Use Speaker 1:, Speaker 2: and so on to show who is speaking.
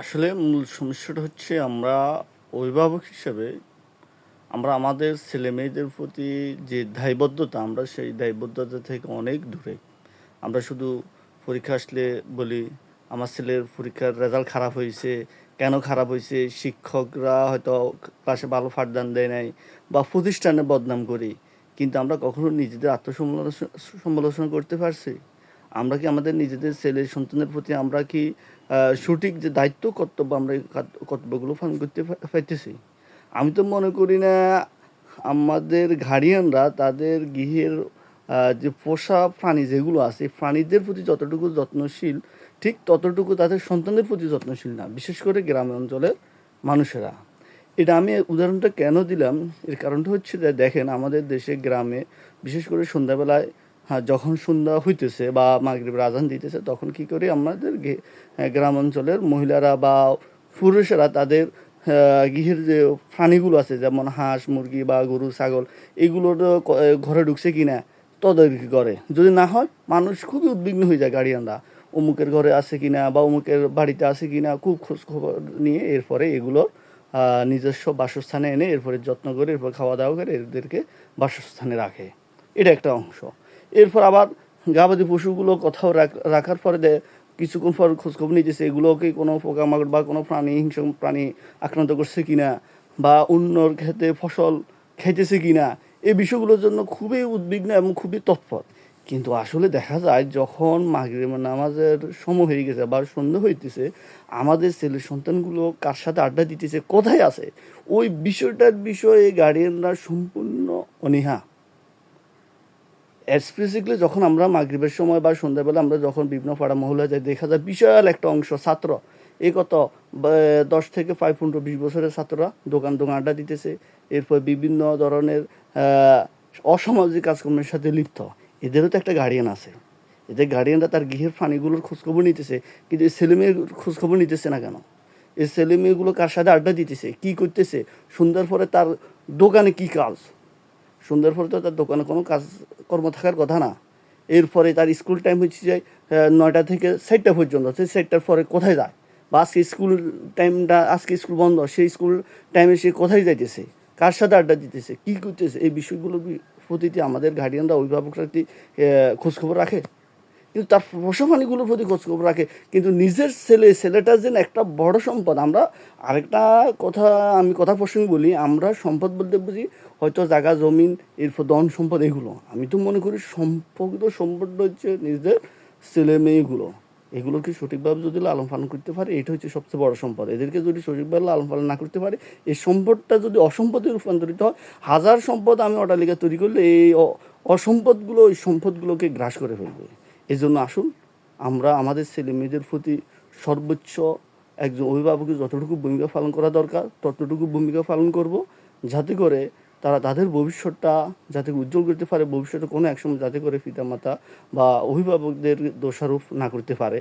Speaker 1: আসলে মূল সমস্যাটা হচ্ছে আমরা অভিভাবক হিসেবে আমরা আমাদের ছেলেমেয়েদের প্রতি যে দায়বদ্ধতা, আমরা সেই দায়বদ্ধতা থেকে অনেক দূরে। আমরা শুধু পরীক্ষা আসলে বলি, আমার ছেলের পরীক্ষার রেজাল্ট খারাপ হয়েছে, কেন খারাপ হয়েছে? শিক্ষকরা হয়তো ক্লাসে ভালো পাঠদান দেয় নাই বা প্রতিষ্ঠানে বদনাম করি, কিন্তু আমরা কখনো নিজেদের আত্মসমালোচনা সমালোচনা করতে পারছি? আমরা কি আমাদের নিজেদের ছেলে সন্তানের প্রতি আমরা কি সঠিক যে দায়িত্ব, কর্তব্য আমরা এই কর্তব্যগুলো পালন করতে পাইতেছি? আমি তো মনে করি না, আমাদের গার্ডিয়ানরা তাদের গৃহের যে পোষা প্রাণী যেগুলো আছে প্রাণীদের প্রতি যতটুকু যত্নশীল, ঠিক ততটুকু তাদের সন্তানদের প্রতি যত্নশীল না, বিশেষ করে গ্রাম অঞ্চলের মানুষেরা। এটা আমি উদাহরণটা কেন দিলাম? এর কারণটা হচ্ছে যে, দেখেন আমাদের দেশে গ্রামে, বিশেষ করে সন্ধ্যাবেলায় হ্যাঁ যখন সন্ধ্যা হইতেছে বা মাগরিবের রাজান দিতেছে তখন কি করি আমাদের গ্রাম অঞ্চলের মহিলারা বা পুরুষেরা তাদের গৃহের যে প্রাণীগুলো আছে যেমন হাঁস মুরগি বা গরু ছাগল এগুলোর ঘরে ঢুকছে কি না তদারকি করে। যদি না হয় মানুষ খুবই উদ্বিগ্ন হয়ে যায় গার্ডিয়ানরা অমুকের ঘরে আছে কি না বা অমুকের বাড়িতে আছে কি না খুব খোঁজ খবর নিয়ে এরপরে এগুলোর আহ, নিজস্ব বাসস্থানে এনে এরপরে যত্ন করে এরপর খাওয়া দাওয়া করে এদেরকে বাসস্থানে রাখে। এটা একটা অংশ। এরপর আবার গাবাদি পশুগুলো কোথাও রাখ- রাখার পরে কিছুক্ষণ পর খোঁজখবর নিতেছে এগুলোকে কোনো পোকামাকড় বা কোনো প্রাণী, হিংস্র প্রাণী আক্রান্ত করছে কিনা বা অন্যর ক্ষেত্রে ফসল খেতেছে কিনা, এই বিষয়গুলোর জন্য খুবই উদ্বিগ্ন এবং খুবই তৎপর। কিন্তু আসলে দেখা যায় যখন মাগরিব নামাজের সময় হয়ে গেছে বা সন্ধ্যা হইতেছে, আমাদের ছেলে সন্তানগুলো কার সাথে আড্ডা দিতেছে, কোথায় আছে? ওই বিষয়টার বিষয়ে গার্ডিয়ানরা সম্পূর্ণ অনীহা। স্পেসিক্যালি যখন আমরা মাগরিবের সময় বা সন্ধ্যাবেলা আমরা যখন বিভিন্ন পাড়া মহল্লা যাই, দেখা যায় বিশাল একটা অংশ ছাত্র। এই কত? দশ থেকে ফাইভ পনেরো, বিশ বছরের ছাত্ররা দোকান দোকান আড্ডা দিতেছে। এরপর বিভিন্ন ধরনের অসামাজিক কাজকর্মের সাথে লিপ্ত। এদেরও তো একটা গার্ডিয়ান আছে। এদের গার্ডিয়ানরা তার গৃহের প্রাণীগুলোর খোঁজখবর নিতেছে। কিন্তু এই ছেলেমেয়ের খোঁজখবর নিতেছে না কেন? এই ছেলে মেয়েগুলো কার সাথে আড্ডা দিতেছে? কি করতেছে? সন্ধ্যার পরে তার দোকানে কি কাজ? সন্ধ্যার পরে তো তার দোকানে কোনো কাজ, কর্ম থাকার কথা না। এরপরে তার স্কুল টাইম হচ্ছে যে নয়টা থেকে চারটা পর্যন্ত। সেই চারটার পরে কোথায় যায়? বা আজকে স্কুল টাইমটা আজকে স্কুল বন্ধ, সেই স্কুল টাইমে সে কোথায় যাইতেছে? কার সাথে আড্ডা দিতেছে? কী করতেছে? এই বিষয়গুলোর প্রতিটি আমাদের গার্ডিয়ানরা অভিভাবকরা একটি খোঁজখবর রাখে? কিন্তু তার পোষা প্রাণীগুলোর প্রতি খোঁজখবর রাখে। কিন্তু নিজের ছেলে, ছেলেটা যেন একটা বড় সম্পদ। আমরা আরেকটা কথা, আমি কথা প্রসঙ্গে বলি, আমরা সম্পদ বলতে বুঝি, হয়তো জায়গা, জমিন, এরপর ধন সম্পদ এগুলো। আমি তো মনে করি সম্পদ সম্পদ হচ্ছে নিজেদের ছেলে মেয়েগুলো। এগুলোকে সঠিকভাবে যদি লালন পালন করতে পারে, এটা হচ্ছে সবচেয়ে বড় সম্পদ। এদেরকে যদি সঠিকভাবে লালন পালন না করতে পারে, এই সম্পদটা যদি অসম্পদে রূপান্তরিত হয়, হাজার সম্পদ আমি অটালিকা তৈরি করলে এই অসম্পদগুলো, ওই সম্পদগুলোকে গ্রাস করে ফেলবে। এই জন্য আসুন, আমরা আমাদের ছেলে মেয়েদের প্রতি সর্বোচ্চ একজন অভিভাবকের যতটুকু ভূমিকা পালন করা দরকার, ততটুকু ভূমিকা পালন করব, যাতে করে তারা তাদের ভবিষ্যৎটা যাতে উজ্জ্বল করতে পারে, ভবিষ্যতে কোনো একসময় যাতে করে পিতামাতা বা অভিভাবকদের দোষারোপ না করতে পারে।